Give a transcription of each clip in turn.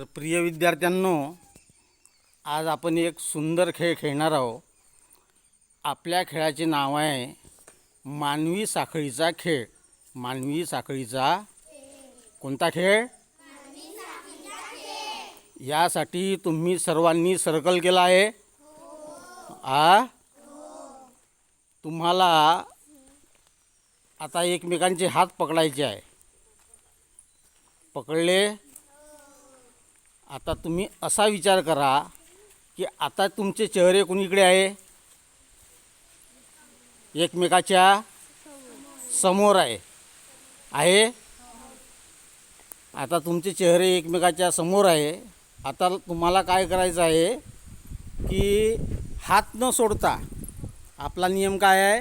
तर प्रिय विद्यार्थ्यांनो आज आपण एक सुंदर खेळ खेळणार आहोत. आपल्या खेळाचे नाव आहे मानवी साखळीचा खेळ. मानवी साखळीचा कोणता खेळ? यासाठी तुम्ही सर्वांनी सर्कल केला आहे. आ? तुम्हाला आता एकमेकांचे हात पकडायचे आहे. पकडले? आता तुम्ही असा विचार करा की आता तुमचे चेहरे कुणीकडे आहे? एकमेकाच्या समोर आहे. आहे? आता तुमचे चेहरे एकमेकाच्या समोर आहे. आता तुम्हाला काय करायचं आहे की हात न सोडता आपला नियम काय आहे?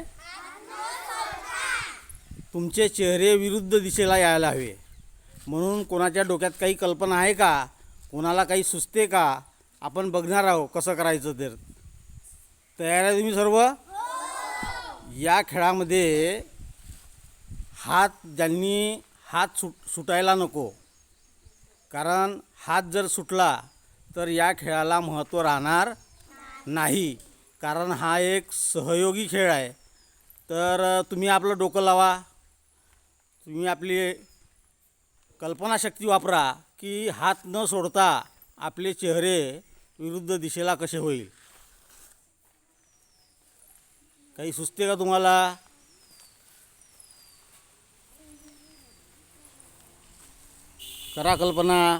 तुमचे चेहरे विरुद्ध दिशेला यायला हवे. म्हणून कोणाच्या डोक्यात काही कल्पना आहे का? कोणाला काही सुचते का? आपण बघणार आहोत कसं करायचं तर. तयार आहे तुम्ही सर्व? या खेळामध्ये हात ज्यांनी हात सुट सुटायला नको. कारण हात जर सुटला तर या खेळाला महत्त्व राहणार नाही. कारण हा एक सहयोगी खेळ आहे. तर तुम्ही आपलं डोकं लावा. तुम्ही आपली कल्पनाशक्ती वापरा. की हात न सोडता आपले चेहरे विरुद्ध दिशेला कसे होईल? काही सुचते का तुम्हाला? करा कल्पना.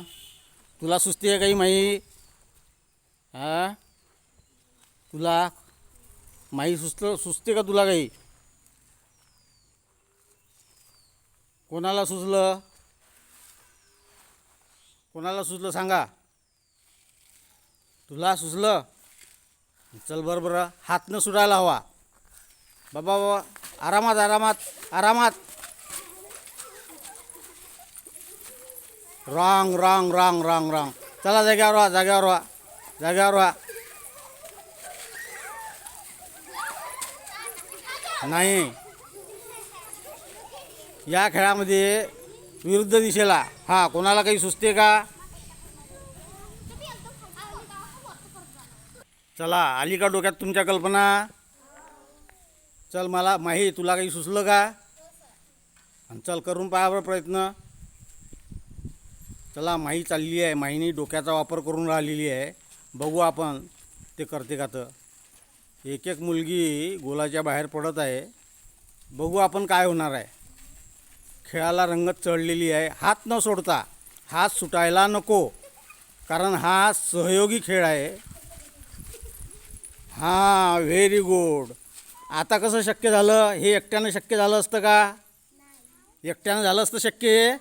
तुला सुचते काही माही हा? तुला माही सुचलं सुचते का तुला काही? कोणाला सुचलं? कोणाला सुचलं सांगा? तुला सुचलं? चल बरं बरं हात न सुटायला हवा. बाबा बाबा आरामात आरामात आरामात. Wrong wrong wrong wrong wrong. चला जाग्यावर व्हा जाग्यावर व्हा जाग्यावर व्हा. नाही. या खेळामध्ये विरुद्ध दिशेला. हां कोणाला काही सुचते का? चला आली का डोक्यात तुमच्या कल्पना? चल मला माही तुला काही सुचलं का? आणि चल करून पहा बरं प्रयत्न. चला माही चालली आहे. माहीने डोक्याचा वापर करून राहिलेली आहे. बघू आपण ते करते का तर. एक एक मुलगी गोलाच्या बाहेर पडत आहे. बघू आपण काय होणार आहे. खेळाला रंगत चढलेली आहे. हात न सोडता हात सुटायला नको कारण हा सहयोगी खेळ आहे. हां व्हेरी गुड आता कसं शक्य झालं? हे एकट्यानं शक्य झालं असतं का? एकट्यानं झालं असतं शक्य हे?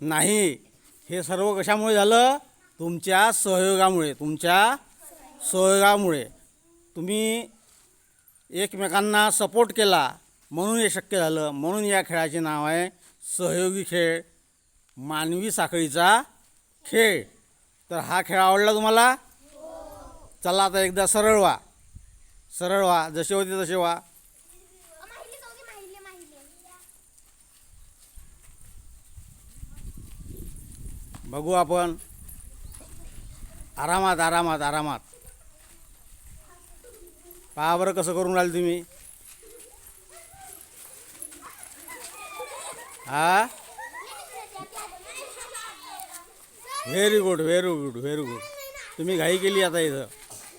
नाही. हे सर्व कशामुळे झालं? तुमच्या सहयोगामुळे तुमच्या सहयोगामुळे. तुम्ही एकमेकांना सपोर्ट केला. म्हणून हे शक्य झालं. म्हणून या खेळाचे नाव आहे सहयोगी खेळ मानवी साखळीचा खेळ. तर हा खेळ आवडला तुम्हाला? चला आता एकदा सरळ व्हा. सरळ व्हा. जसे होते तसे व्हा. बघू आपण. आरामात आरामात आरामात. पहा बरं कसं करून राहिले तुम्ही. हा very good very good very good तुम्ही घाई केली आता इथं.